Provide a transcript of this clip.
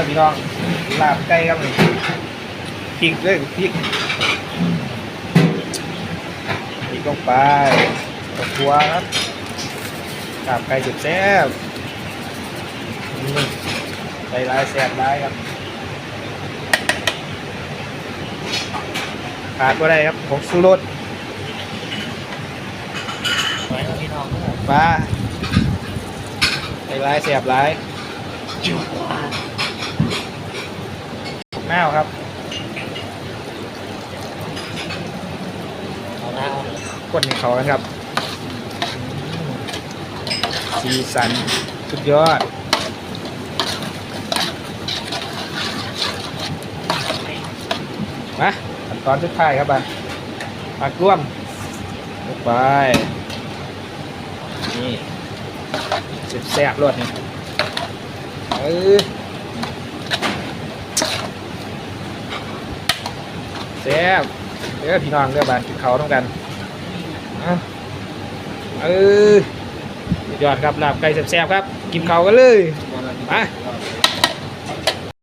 อพี่น้องลาบไก่ครับพริกเลยพริกพริกลงไปตะกัวครับลาบไก่สุดแซ่บอืมไก่ลายแซ่บลายครับขาดก็ได้ครับผงชูรสไว้เอาพี่น้องปลาไก่ลายแซ่บลาย แมวครับเอาละเอากดให้เขากันครับสีสันสุดยอดมาขั้นตอนสุดท้ายครับบันผักร่วมลงไปนี่สุดแซ่บรวดนี่เออ แซ่บเด้อพี่น้องเด้อบานกินเขาต้องกันเออยอดครับลาบไก่แซ่บๆครับ กินเขากันเลยมา